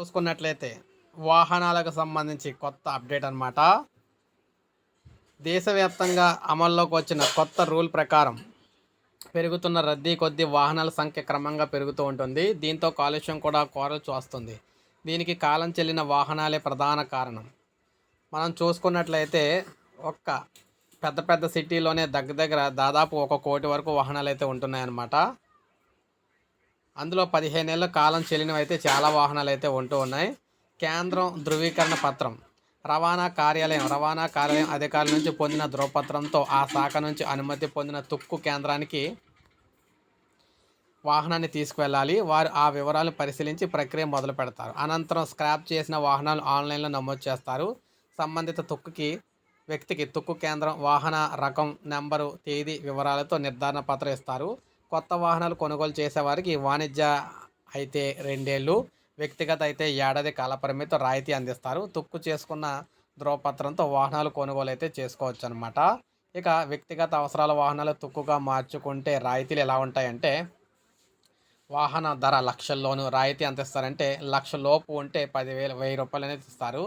చూసుకున్నట్లయితే వాహనాలకు సంబంధించి కొత్త అప్డేట్ అనమాట దేశవ్యాప్తంగా అమల్లోకి వచ్చిన కొత్త రూల్ ప్రకారం పెరుగుతున్న రద్దీ కొద్దీ వాహనాల సంఖ్య క్రమంగా పెరుగుతూ ఉంటుంది. దీంతో కాలుష్యం కూడా కోరల్చి వస్తుంది దీనికి కాలం చెల్లిన వాహనాలే ప్రధాన కారణం. మనం చూసుకున్నట్లయితే ఒక్క పెద్ద పెద్ద సిటీలోనే దగ్గర దగ్గర దాదాపు ఒక కోటి వరకు వాహనాలు అయితే ఉంటున్నాయన్నమాట. అందులో పదిహేనేళ్ళ కాలం చెల్లినవి అయితే చాలా వాహనాలు అయితే ఉంటూ ఉన్నాయి. కేంద్రం ధృవీకరణ పత్రం. రవాణా కార్యాలయం రవాణా కార్యాలయం అధికారుల నుంచి పొందిన ధృవపత్రంతో ఆ శాఖ నుంచి అనుమతి పొందిన తుక్కు కేంద్రానికి వాహనాన్ని తీసుకువెళ్ళాలి. వారు ఆ వివరాలు పరిశీలించి ప్రక్రియ మొదలు పెడతారు. అనంతరం స్క్రాప్ చేసిన వాహనాలు ఆన్లైన్లో నమోదు చేస్తారు. సంబంధిత తుక్కుకి వ్యక్తికి తుక్కు కేంద్రం వాహన రకం నెంబరు తేదీ వివరాలతో నిర్ధారణ పత్రం ఇస్తారు. కొత్త వాహనాలు కొనుగోలు చేసేవారికి వాణిజ్య అయితే రెండేళ్ళు వ్యక్తిగత అయితే ఏడాది కాల పరిమితి రాయితీ అందిస్తారు. తుక్కు చేసుకున్న ధ్రువపత్రంతో వాహనాలు కొనుగోలు అయితే చేసుకోవచ్చు అనమాట ఇక వ్యక్తిగత అవసరాల వాహనాలు తుక్కుగా మార్చుకుంటే రాయితీలు ఎలా ఉంటాయంటే వాహన ధర లక్షల్లోను రాయితీ ఎంత ఇస్తారంటే లక్ష లోపు ఉంటే పదివేలు వెయ్యి రూపాయలు అనేది ఇస్తారు.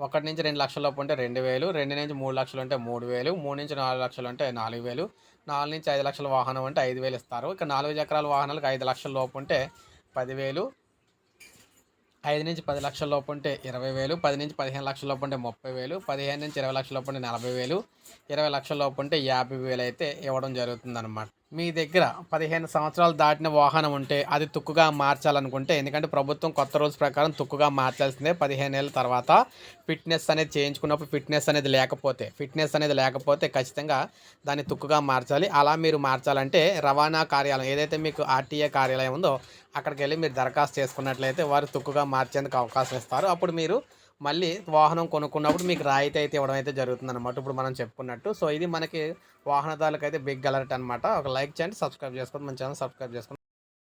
ఒకటి నుంచి రెండు లక్షల లోపు ఉంటే రెండు వేలు రెండు నుంచి మూడు లక్షలు ఉంటే మూడు వేలు మూడు నుంచి నాలుగు లక్షలు ఉంటే నాలుగు వేలు నాలుగు నుంచి ఐదు లక్షల వాహనం అంటే ఐదు వేలు ఇస్తారు. ఇక నాలుగు చక్రాల వాహనాలకు ఐదు లక్షల లోపు ఉంటే పదివేలు ఐదు నుంచి పది లక్షల లోపు ఉంటే ఇరవై వేలు పది నుంచి పదిహేను లక్షల లోపు ఉంటే ముప్పై వేలు పదిహేను నుంచి ఇరవై లక్షల లోపు ఉంటే నలభై వేలు ఇరవై లక్షల లోపు ఉంటే యాభై వేలు అయితే ఇవ్వడం జరుగుతుందన్నమాట. మీ దగ్గర పదిహేను సంవత్సరాలు దాటిన వాహనం ఉంటే అది తుక్కుగా మార్చాలనుకుంటే ఎందుకంటే ప్రభుత్వం కొత్త రూల్స్ ప్రకారం తుక్కుగా మార్చాల్సిందే పదిహేను ఏళ్ళ తర్వాత. ఫిట్నెస్ అనేది చేయించుకున్నప్పుడు ఫిట్నెస్ అనేది లేకపోతే ఫిట్నెస్ అనేది లేకపోతే ఖచ్చితంగా దాన్ని తుక్కుగా మార్చాలి. అలా మీరు మార్చాలంటే రవాణా కార్యాలయం ఏదైతే మీకు ఆర్టీఏ కార్యాలయం ఉందో అక్కడికి వెళ్ళి మీరు దరఖాస్తు చేసుకున్నట్లయితే వారు తుక్కుగా మార్చేందుకు అవకాశం ఇస్తారు. అప్పుడు మీరు మళ్ళీ వాహనం కొనుక్కున్నప్పుడు మీకు రాయితీ అయితే ఇవ్వడం అయితే జరుగుతుంది అనమాట ఇప్పుడు మనం చెప్పుకున్నట్టు. సో ఇది మనకి వాహనదారులకు అయితే బిగ్ అలర్ట్ అనమాట ఒక లైక్ చేయండి సబ్స్క్రైబ్ చేసుకోండి. మన ఛానల్ సబ్స్క్రైబ్ చేసుకోండి.